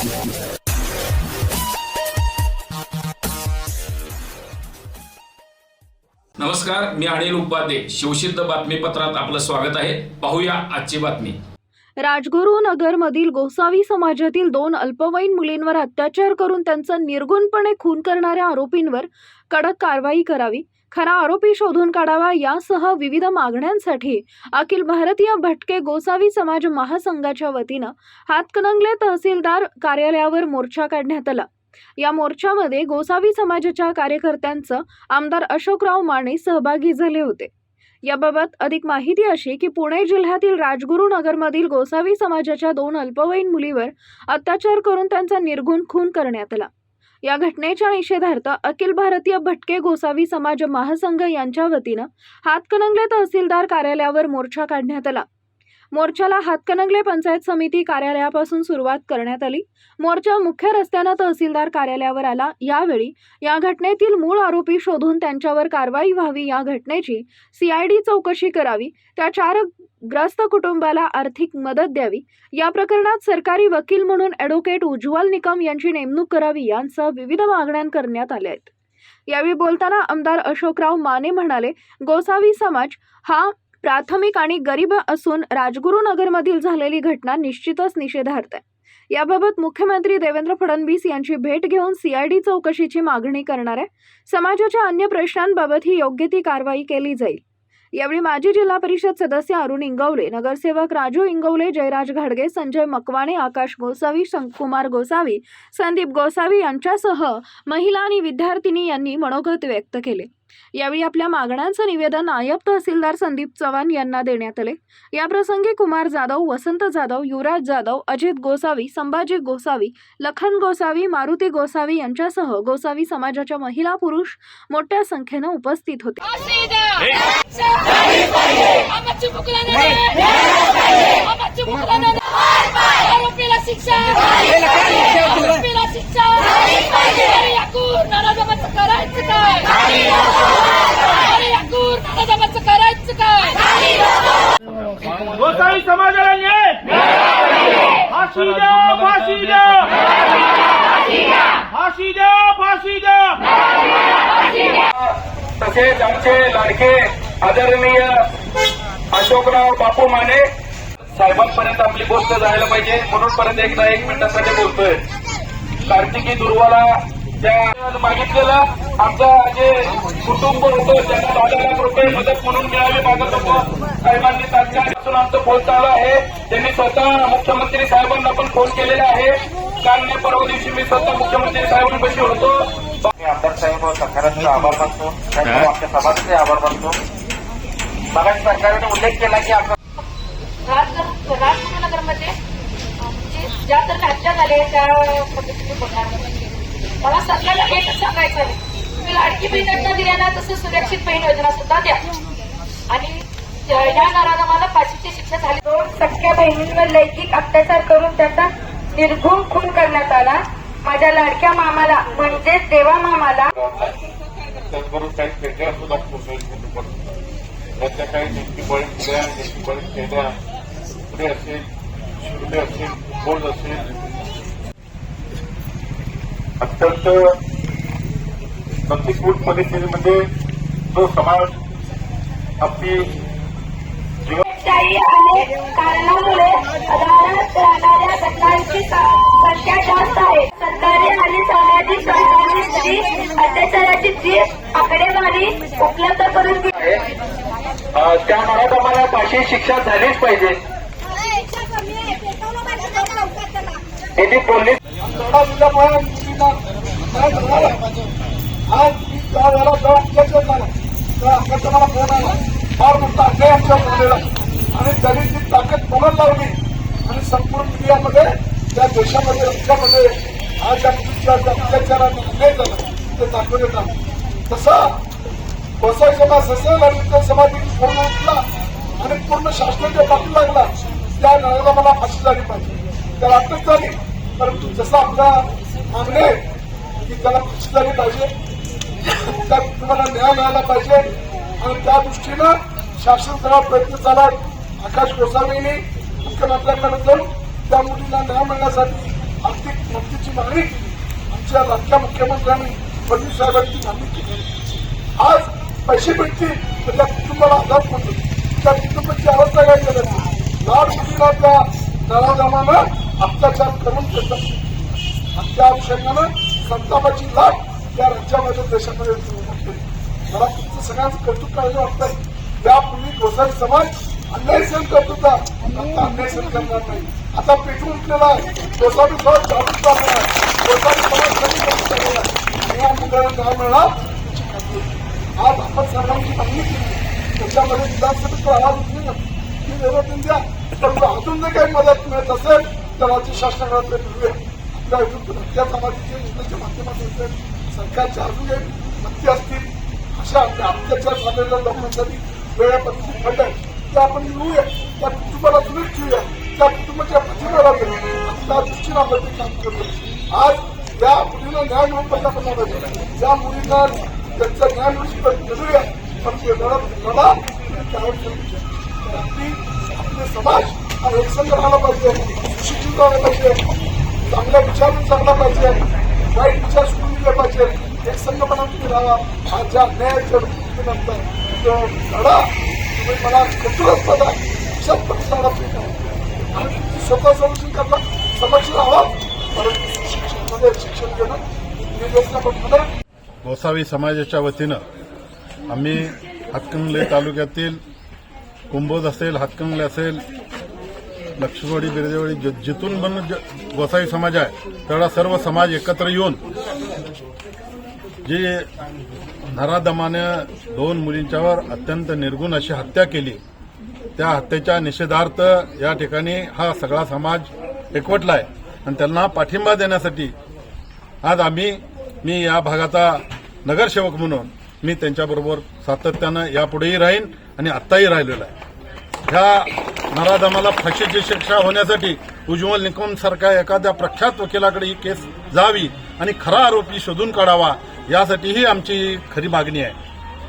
नमस्कार मी अनिल उपाध्ये. शिवसिद्ध बातमीपत्रात आपलं स्वागत आहे. पाहूया आजची बातमी. राजगुरू नगरमधील गोसावी समाजातील दोन अल्पवयीन मुलींवर अत्याचार करून त्यांचा निर्गुणपणे खून करणाऱ्या आरोपींवर कडक कारवाई करावी. खरा आरोपी शोधून काढावा यासह विविध मागण्यांसाठी अखिल भारतीय भटके गोसावी समाज महासंघाच्या वतीनं हातकणंगले तहसीलदार कार्यालयावर मोर्चा काढण्यात आला. या मोर्चामध्ये गोसावी समाजाच्या कार्यकर्त्यांचं आमदार अशोकराव माने सहभागी झाले होते. याबाबत अधिक माहिती अशी की पुणे जिल्ह्यातील राजगुरू नगरमधील गोसावी समाजाच्या दोन अल्पवयीन मुलीवर अत्याचार करून त्यांचा निर्गुण खून करण्यात आला. या घटनेच्या निषेधार्थ अखिल भारतीय भटके गोसावी समाज महासंघ यांच्या वतीनं हातकणंगले तहसीलदार कार्यालयावर मोर्चा काढण्यात आला. मोर्चाला हातकणंगले पंचायत समिती कार्यालयापासून सुरुवात करण्यात आली. मोर्चा मुख्य रस्त्यानं तहसीलदार कार्यालयावर आला. यावेळी या घटनेतील मूळ आरोपी शोधून त्यांच्यावर कारवाई व्हावी या घटनेची सीआयडी चौकशी करावी. त्या चार ग्रस्त कुटुंबाला आर्थिक मदत द्यावी. या प्रकरणात सरकारी वकील म्हणून ॲडव्होकेट उज्ज्वल निकम यांची नेमणूक करावी यांसह विविध मागण्या करण्यात आल्या आहेत. यावेळी बोलताना आमदार अशोकराव माने म्हणाले गोसावी समाज हा प्राथमिक आणि गरीब असून राजगुरुनगरमधील झालेली घटना निश्चितच निषेधार्थ आहे. याबाबत मुख्यमंत्री देवेंद्र फडणवीस यांची भेट घेऊन सीआयडी चौकशीची मागणी करणार आहे. समाजाच्या अन्य प्रश्नांबाबत ही योग्य ती कारवाई केली जाईल. यावेळी माजी जिल्हा परिषद सदस्य अरुण इंगवले नगरसेवक राजू इंगवले जयराज घाडगे संजय मकवाणे आकाश गोसावी शंकुमार गोसावी संदीप गोसावी यांच्यासह महिला आणि विद्यार्थिनी यांनी मनोगत व्यक्त केले. यावेळी आपल्या मागण्यांचं निवेदन नायब तहसीलदार संदीप चव्हाण यांना देण्यात आले. याप्रसंगी कुमार जाधव वसंत जाधव युवराज जाधव अजित गोसावी संभाजी गोसावी लखन गोसावी मारुती गोसावी यांच्यासह गोसावी समाजाच्या महिला पुरुष मोठ्या संख्येनं उपस्थित होते आरोपीला शिक्षा आरोपीला शिक्षा अरे याकूर नाराजमाचं करायचं काय अरे याकूर नाराजमाचं करायचं काय गोसावी समाजाला न्याय फाशी द्या फाशी द्या फाशी द्या फाशी द्या तसेच आमचे लाडके आदरणीय अशोकराव बापू माने साहेबांपर्यंत आपली गोष्ट जायला पाहिजे. म्हणून पर्यंत एकदा एक मिनिटासाठी बोलतोय. कार्तिकी दुर्वाला त्या मागितलेलं आमचं जे कुटुंब होतं त्यांना दहा लाख रुपये मदत म्हणून मिळावी मागत होतं. साहेबांनी तात्काळ आमचं फोन चालू आहे. त्यांनी स्वतः मुख्यमंत्री साहेबांना पण फोन केलेला आहे. काल मी परवा दिवशी मी स्वतः मुख्यमंत्री साहेबांपाशी होतो. मी आमदार साहेब सरकारचे आभार मानतो. आमच्या समाजाचे आभार मानतो. मगाशी सरकारने उल्लेख केला की आपण राजनगरमध्ये म्हणजे ज्या तर हत्या झाले त्या पद्धतीने बोलणार नाही. मला सरकारला एकच सांगायचं आहे. तुम्ही लाडकी बहीण योजना दिल्या ना तसं सुरक्षित बहीण योजना सुद्धा द्या. आणि या घरानं मला फाशीची शिक्षा झाली. दोन सख्या बहिणींवर लैंगिक अत्याचार करून त्याचा निर्घुम खून करण्यात आला. माझ्या लाडक्या मामाला म्हणजेच देवा मामाला. त्याचबरोबर काही पेट्या सुद्धा त्याच्या काही पुढे असेल शिवले असेल बोल असेल. अत्यंत प्रतिकूल परिस्थितीमध्ये म्हणजे जो समाज आपली त्याही अनेक कारणामुळे राहणाऱ्या घटनांची संख्या जास्त आहे. सरकारी आणि सामाजिक संस्थांनी स्त्री अत्याचाराची जी आकडेवारी उपलब्ध करून दिली. त्या आम्हाला फाशी शिक्षा झालीच पाहिजे. पोलीस आज जेव्हा अध्यक्ष झाला अध्यक्ष मला फोन आला. फार मोठा अन्याय आमच्या झालेला आणि त्यांनी ती ताकद पुन्हा लावली. आणि संपूर्ण मीडियामध्ये त्या देशामध्ये राज्यामध्ये आज या मुलीच्या अत्याचाराने अन्याय झाला ते दाखवून येतात तसा बसाय समाज असेल आणि त्या समाज पूर्ण उठला आणि पूर्ण शासनाच्या बाकी लागला त्या नळाला मला फाशी झाली पाहिजे. त्याला अटक झाली. परंतु जसं आपला मागणे की त्याला फाशी झाली पाहिजे त्या कुटुंबाला न्याय मिळाला पाहिजे. आणि त्या दृष्टीनं शासन करावा प्रयत्न झाला आकाश गोसावींनी मुख्यमंत्र्यांकडे जाऊन त्या मुलीला न्याय मिळण्यासाठी आर्थिक मदतीची मागणी केली. आमच्या लाडक्या मुख्यमंत्र्यांनी फडणवीस साहेबांची मागणी केली. आज पैसे भेटतील तर त्या कुटुंबाला आधार पडतो त्या कुटुंबाची अवस्था काय करायची लाड मुलीला त्या नराधमानं अत्याचार करून घेतात. आणि त्या अनुषंगानं संतापाची लाट त्या राज्यामध्ये देशामध्ये मला तुमचं सगळ्यांचं कौतुक करायचं वाटतंय. यापूर्वी गोसाई समाज अन्याय सहन करत होता आता अन्याय सहन करणार नाही. आता पेटून उठलेला आहे. गोसावी समाज जागृत झालेला आहे. गोसावी समाज कमी कमी झालेला आहे. आणि या मुद्द्याला न्याय मिळणार याची खात्री आज आपण सर्वांची मागणी केली त्याच्यामध्ये विधानसभेत आवाज उठली ना ती निरोधन द्या. परंतु अजून जर काही मदत मिळत असेल तर राज्य शासनाकडे मिळूया आपल्या इथून धक्क्या समाजाच्या योजनेच्या माध्यमातून सरकारच्या अजून काही भक्ती असतील. अशा आपल्या अत्याचार झालेल्या लोकांसाठी वेळापत्रक फंड त्या आपण लिहूया त्या कुटुंबाला सुरक्षित ठेवूया. त्या कुटुंबाच्या पाठीमाला त्या दृष्टीने आपण ते काम करतो आज या मुलींना न्याय मिळून पहिला करणार पाहिजे. या मुलींना त्यांचा न्याय मिळून मिळूया पण ते लढत लढा आणि त्यावर आपले समाज हा एकसंघ राहिला पाहिजे. सुशिक्षित राहिला पाहिजे. चांगला विचारून चांगला पाहिजे. वाईट विचार सोडून दिला पाहिजे. एक संघपणा तुम्ही राहा. हा ज्या न्यायाच्या नंतर लढा तुम्ही मला कठोरच पदा अशाच प्रतिसाद आणि स्वतः सोल्युशन करता समक्ष राहा परंतु शिक्षणामध्ये शिक्षण घेणं ही योजना पण गोसावी समाजाच्या वतीनं आम्ही हातकंगले तालुक्यातील कुंभोज असेल हातकंगले असेल लक्ष्मीवाडी बिरजेवाडी जिथून पण गोसावी समाज आहे तेवढा सर्व समाज एकत्र येऊन जी नरादमानं दोन मुलींच्यावर अत्यंत निर्गुण अशी हत्या केली त्या हत्येच्या निषेधार्थ या ठिकाणी हा सगळा समाज एकवटला आहे आणि त्यांना पाठिंबा देण्यासाठी आज आम्ही मी या भागाचा नगरसेवक म्हणून मी त्यांच्याबरोबर सातत्यानं यापुढेही राहीन आणि आत्ताही राहिलेलो आहे. ह्या नराधमाला फाशीची शिक्षा होण्यासाठी उज्ज्वल निकम सारख्या एखाद्या प्रख्यात वकिलाकडे ही केस जावी आणि खरा आरोपी शोधून काढावा यासाठीही आमची खरी मागणी आहे.